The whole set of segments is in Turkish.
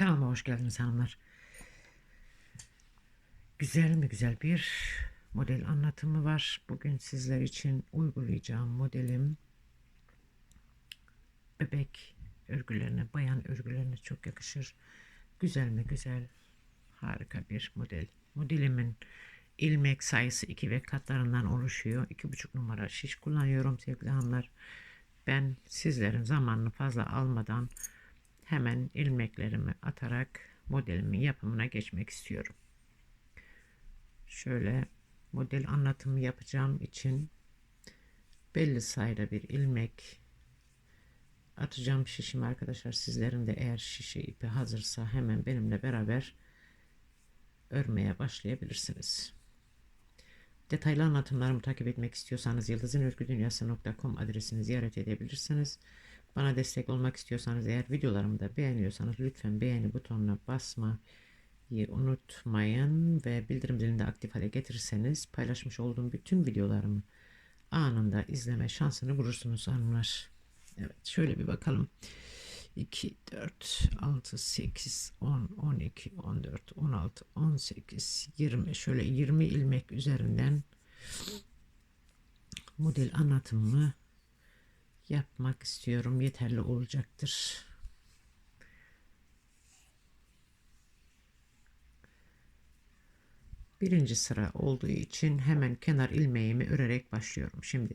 Kanalıma hoş geldiniz hanımlar. Güzel mi güzel bir model anlatımı var. Bugün sizler için uygulayacağım modelim bebek örgülerine, bayan örgülerine çok yakışır. Güzel mi güzel, harika bir model. Modelimin ilmek sayısı 2 ve katlarından oluşuyor. 2,5 numara şiş kullanıyorum sevgili hanımlar. Ben sizlerin zamanını fazla almadan hemen ilmeklerimi atarak modelimin yapımına geçmek istiyorum. Şöyle model anlatımı yapacağım için belli sayıda bir ilmek atacağım şişim arkadaşlar. Sizlerin de eğer şişe ipi hazırsa hemen benimle beraber örmeye başlayabilirsiniz. Detaylı anlatımlarımı takip etmek istiyorsanız yıldızınörgüdünyası.com adresini ziyaret edebilirsiniz. Bana destek olmak istiyorsanız eğer videolarımı da beğeniyorsanız lütfen beğeni butonuna basmayı unutmayın ve bildirim zilini de aktif hale getirirseniz paylaşmış olduğum bütün videolarımı anında izleme şansını bulursunuz hanımlar. Evet şöyle bir bakalım. 2, 4, 6, 8, 10, 12, 14, 16, 18, 20 şöyle 20 ilmek üzerinden model anlatımını yapmak istiyorum. Yeterli olacaktır. Birinci sıra olduğu için hemen kenar ilmeğimi örerek başlıyorum. Şimdi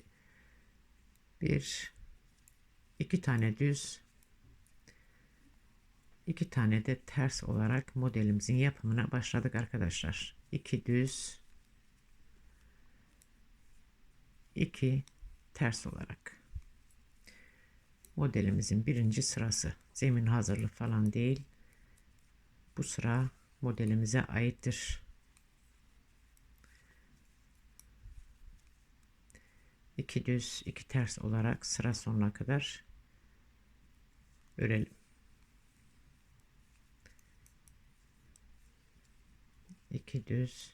bir iki tane düz iki tane de ters olarak modelimizin yapımına başladık arkadaşlar. İki düz iki ters olarak modelimizin birinci sırası. Zemin hazırlık falan değil. Bu sıra modelimize aittir. İki düz, iki ters olarak sıra sonuna kadar örelim. İki düz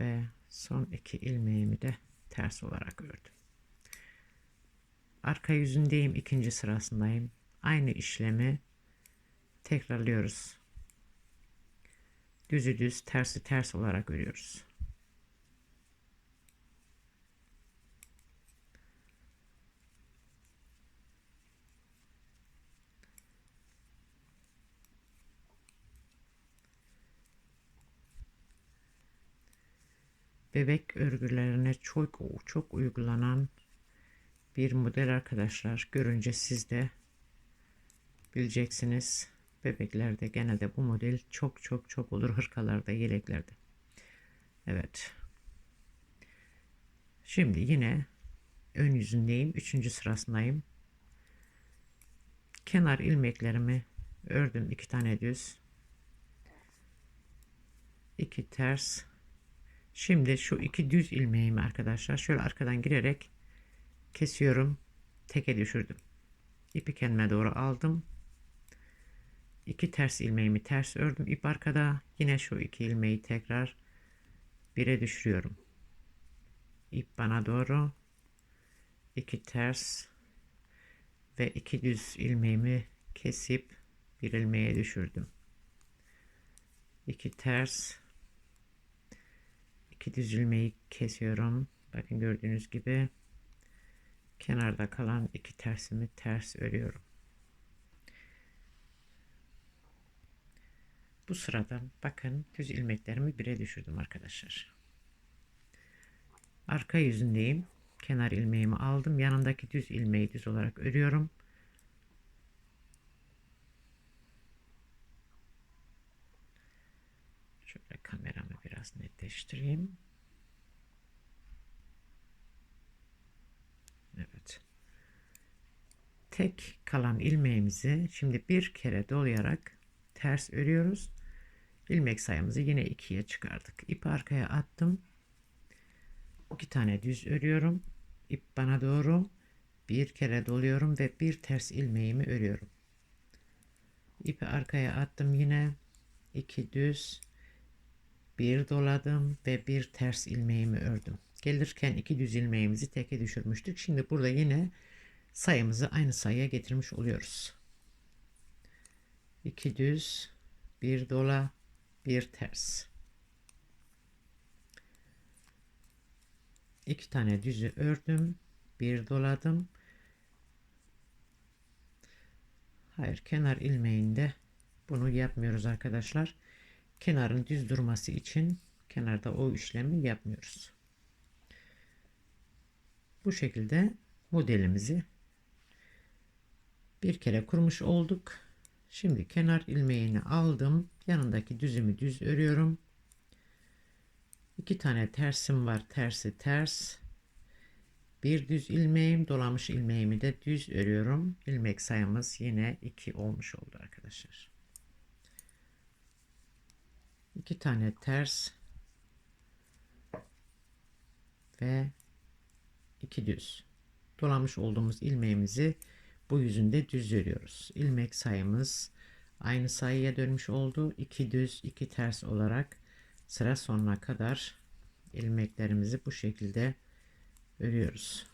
ve son iki ilmeğimi de ters olarak ördüm. Arka yüzündeyim. ikinci sırasındayım. Aynı işlemi tekrarlıyoruz. Düzü düz, tersi ters olarak örüyoruz. Bebek örgülerine çok çok uygulanan bir model arkadaşlar. Görünce siz de bileceksiniz. Bebeklerde genelde bu model çok çok çok olur. Hırkalarda, yeleklerde. Evet. Şimdi yine ön yüzündeyim. Üçüncü sırasındayım. Kenar ilmeklerimi ördüm. iki tane düz. iki ters. Şimdi şu iki düz ilmeğimi arkadaşlar şöyle arkadan girerek kesiyorum. Teke düşürdüm. İpi kendime doğru aldım. İki ters ilmeğimi ters ördüm. İp arkada. Yine şu iki ilmeği tekrar bire düşürüyorum. İp bana doğru. iki ters ve iki düz ilmeğimi kesip bir ilmeğe düşürdüm. İki ters iki düz ilmeği kesiyorum. Bakın gördüğünüz gibi kenarda kalan iki tersimi ters örüyorum. Bu sırada bakın düz ilmeklerimi bire düşürdüm arkadaşlar. Arka yüzündeyim. Kenar ilmeğimi aldım. Yanındaki düz ilmeği düz olarak örüyorum. Şöyle kameramı biraz netleştireyim. Evet. Tek kalan ilmeğimizi şimdi bir kere dolayarak ters örüyoruz. İlmek sayımızı yine ikiye çıkardık. İp arkaya attım. İki tane düz örüyorum. İp bana doğru bir kere doluyorum ve bir ters ilmeğimi örüyorum. İpi arkaya attım yine iki düz bir doladım ve bir ters ilmeğimi ördüm. Gelirken iki düz ilmeğimizi teke düşürmüştük. Şimdi burada yine sayımızı aynı sayıya getirmiş oluyoruz. iki düz, bir dola, bir ters. İki tane düzü ördüm, bir doladım. Hayır, kenar ilmeğinde bunu yapmıyoruz arkadaşlar. Kenarın düz durması için kenarda o işlemi yapmıyoruz. Bu şekilde modelimizi bir kere kurmuş olduk. Şimdi kenar ilmeğini aldım. Yanındaki düzümü düz örüyorum. İki tane tersim var. Tersi ters. Bir düz ilmeğim, dolamış ilmeğimi de düz örüyorum. İlmek sayımız yine 2 olmuş oldu arkadaşlar. İki tane ters ve iki düz. Dolamış olduğumuz ilmeğimizi bu yüzünde düz örüyoruz. İlmek sayımız aynı sayıya dönmüş oldu. 2 düz, 2 ters olarak sıra sonuna kadar ilmeklerimizi bu şekilde örüyoruz.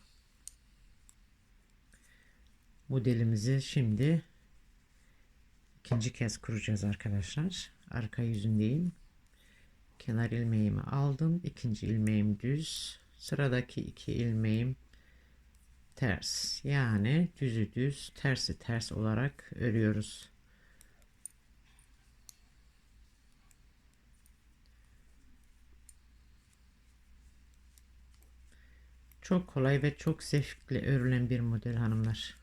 Modelimizi şimdi ikinci kez kuracağız arkadaşlar. Arka yüzündeyim. Kenar ilmeğimi aldım. İkinci ilmeğim düz. Sıradaki iki ilmeğim ters. Yani düzü düz, tersi ters olarak örüyoruz. Çok kolay ve çok zevkle örülen bir model hanımlar.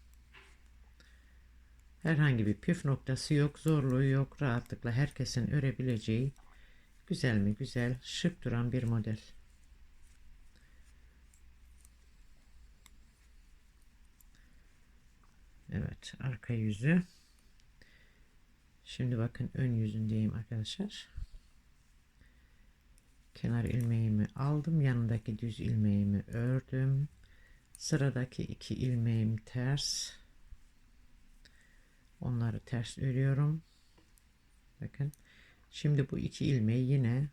Herhangi bir püf noktası yok, zorluğu yok. Rahatlıkla herkesin örebileceği güzel mi güzel, şık duran bir model. Evet, arka yüzü. Şimdi bakın ön yüzündeyim arkadaşlar. Kenar ilmeğimi aldım. Yanındaki düz ilmeğimi ördüm. Sıradaki iki ilmeğim ters. Onları ters örüyorum. Bakın. Şimdi bu iki ilmeği yine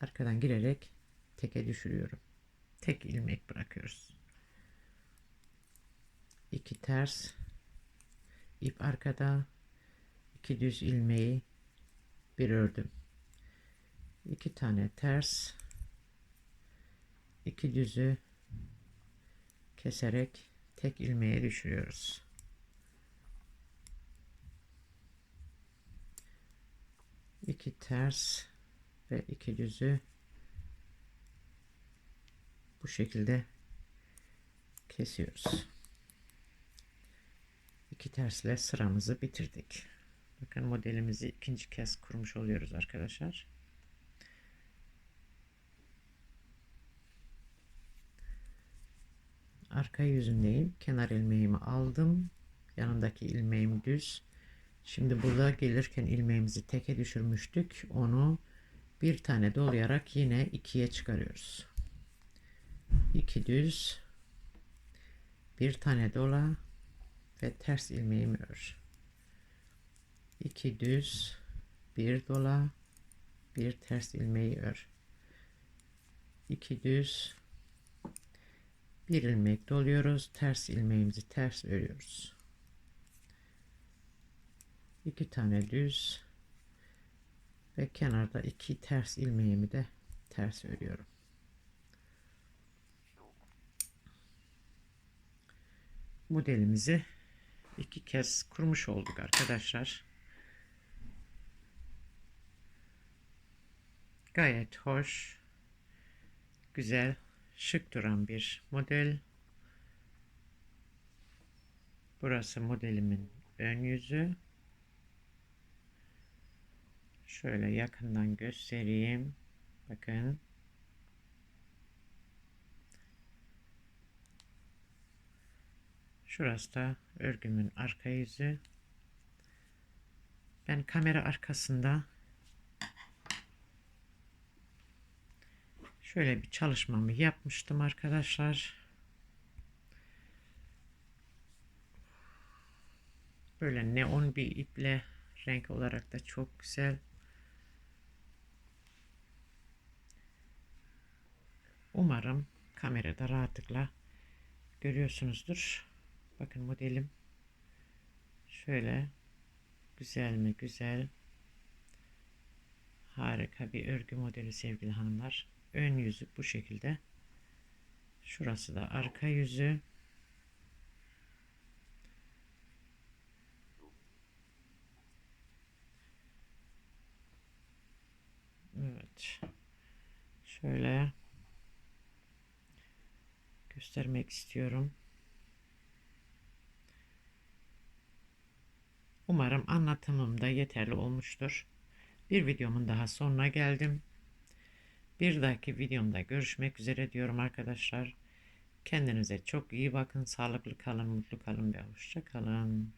arkadan girerek teke düşürüyorum. Tek ilmek bırakıyoruz. İki ters ip arkada iki düz ilmeği bir ördüm. iki tane ters iki düzü keserek tek ilmeğe düşürüyoruz. iki ters ve iki düzü bu şekilde kesiyoruz. İki tersle sıramızı bitirdik. Bakın modelimizi ikinci kez kurmuş oluyoruz arkadaşlar. Arka yüzündeyim. Kenar ilmeğimi aldım. Yanındaki ilmeğim düz. Şimdi burada gelirken ilmeğimizi teke düşürmüştük. Onu bir tane dolayarak yine ikiye çıkarıyoruz. İki düz. Bir tane dola ve ters ilmeğimi ör. 2 düz, bir dola, bir ters ilmeği ör. 2 düz, bir ilmek doluyoruz, ters ilmeğimizi ters örüyoruz. 2 tane düz ve kenarda iki ters ilmeğimi de ters örüyorum. modelimizi iki kez kurmuş olduk arkadaşlar. Gayet hoş, güzel, şık duran bir model. Burası modelimin ön yüzü. Şöyle yakından göstereyim. Bakın. Şurası da örgümün arka yüzü. Ben kamera arkasında şöyle bir çalışmamı yapmıştım arkadaşlar. Böyle neon bir iple renk olarak da çok güzel. Umarım kamerada rahatlıkla görüyorsunuzdur. Bakın modelim şöyle Güzel mi? Güzel. Harika bir örgü modeli sevgili hanımlar. Ön yüzü bu şekilde. Şurası da arka yüzü. Evet. Şöyle göstermek istiyorum. Umarım anlatımım da yeterli olmuştur. Bir videomun daha sonuna geldim. Bir dahaki videomda görüşmek üzere diyorum arkadaşlar. Kendinize çok iyi bakın. Sağlıklı kalın, mutlu kalın ve hoşça kalın.